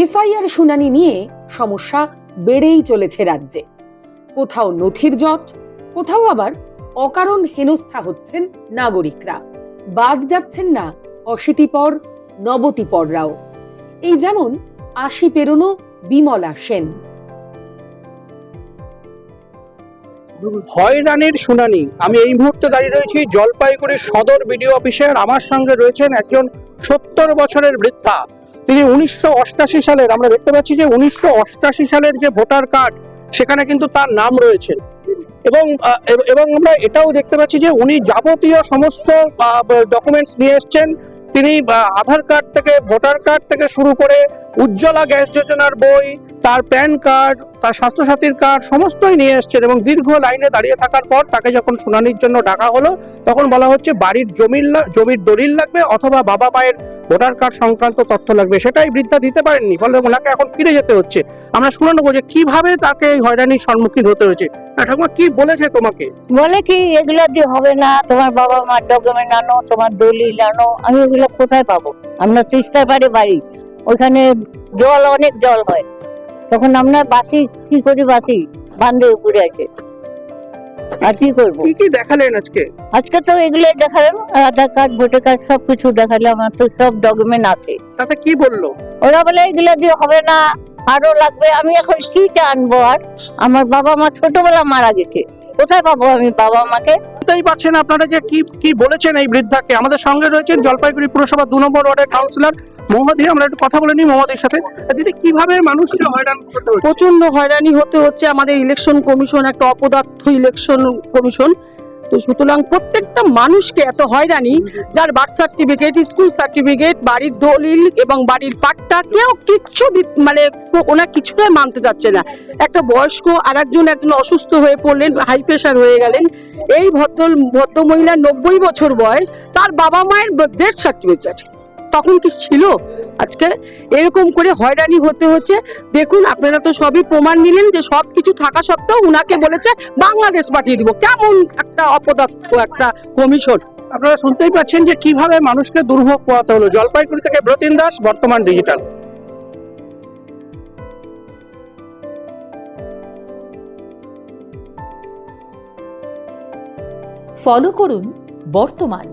SIR শুনানি নিয়ে সমস্যা বেড়েই চলেছে রাজ্যে। কোথাও নথির জট, কোথাও আবার অকারণ হেনস্থা হচ্ছেন নাগরিকরা। বাদ যাচ্ছেন না অশীতিপর নবতিপররাও এই যেমন আশি পেরোনো বিমলা সেন। হয়রানির শুনানি। আমি এই মুহূর্তে দাঁড়িয়ে রয়েছি জলপাইগুড়ি সদর বিডিও অফিসে আর আমার সঙ্গে রয়েছেন একজন সত্তর বছরের বৃদ্ধা। তিনি উনিশশো সালের, আমরা দেখতে পাচ্ছি যে উনিশশো সালের যে ভোটার কার্ড, সেখানে কিন্তু তার নাম রয়েছে। এবং এবং আমরা এটাও দেখতে পাচ্ছি যে উনি যাবতীয় সমস্ত ডকুমেন্টস নিয়ে এসছেন। তিনি আধার কার্ড থেকে, ভোটার কার্ড থেকে শুরু করে উজ্জ্বলা গ্যাস যোজনার বই তার প্যান কার্ড তার স্বাস্থ্যসাথীর কার্ড সমস্তই নিয়ে এসছেন এবং দীর্ঘ লাইনে দাঁড়িয়ে থাকার পর তাকে যখন শুনানির জন্য ডাকা হলো তখন বলা হচ্ছে বাড়ির জমির জমির দলিল লাগবে অথবা বাবা মায়ের ভোটার কার্ড সংক্রান্ত তথ্য লাগবে। সেটাই বৃদ্ধা দিতে পারেননি ফলে ওনাকে এখন ফিরে যেতে হচ্ছে। আমরা শুনে নেব যে কীভাবে তাকে এই হয়রানির সম্মুখীন হতে হয়েছে। না, ঠাকুমা কি বলেছে তোমাকে? বলে কি এগুলো দিয়ে হবে না তোমার বাবা মার ডকুমেন্ট আনো তোমার দলিল আনো আমি ওগুলো কোথায় পাবো? আমরা তিস্তার বাড়ি ওখানে জল অনেক জল হয়। তখন আমরা বাসি কি করি বাসি? বান্ধে উপরে আছে। আর কি করব? কি কি দেখালেন আজকে? আজকে তো এগুলো দেখালাম। আধার কার্ড ভোটার কার্ড সব কিছু দেখালাম। আমার তো সব ডকুমেন্ট আছে। তাতে কি বলল? ওরা বলে এগুলো দিয়ে হবে না। আরও লাগবে। আমি এখন কিটা আনব আর? আমার বাবা মা ছোটবেলা মারা গেছে। কোথায় পাবো আমি বাবা মাকে? বুঝতেই পারছেন আপনারা যে কি কি বলেছেন এই বৃদ্ধাকে। আমাদের সঙ্গে রয়েছেন জলপাইগুড়ি পুরসভা দু নম্বর ওয়ার্ডের কাউন্সিলর মহাদি আমরা একটু কথা বলে নিই মহাদির সাথে। দিদি, কীভাবে মানুষকে হয়রান প্রচণ্ড হয়রানি হতে হচ্ছে আমাদের ইলেকশন কমিশন একটা অপদার্থ ইলেকশন কমিশন তো সুতরাং প্রত্যেকটা মানুষকে এত হয়রানি, যার বার্থ সার্টিফিকেট স্কুল সার্টিফিকেট বাড়ির দলিল এবং বাড়ির পাট্টা কেউ কিচ্ছু মানে ও- ওনা কিছুটাই মানতে যাচ্ছে না। একটা বয়স্ক আর একজন একজন অসুস্থ হয়ে পড়লেন হাই প্রেশার হয়ে গেলেন। এই ভদ্র ভদ্র মহিলার নব্বই বছর বয়স, তার বাবা মায়ের ডেথ সার্টিফিকেট আছে। তখন কি ছিল? আজকে এরকম করে হয়রানি হতে হচ্ছে। দেখুন আপনারা তো সবই প্রমাণ নিলেন যে সব কিছু থাকা সত্ত্বেও উনাকে বলেছে বাংলাদেশ পাঠিয়ে দিব। কেমন একটা অপদার্থ একটা কমিশন। আপনারা শুনতেই পাচ্ছেন যে কীভাবে মানুষকে দুর্ভোগ পোয়াতে হলো। জলপাইগুড়ি থেকে ব্রতিন দাস বর্তমান ডিজিটাল। ফলো করুন বর্তমান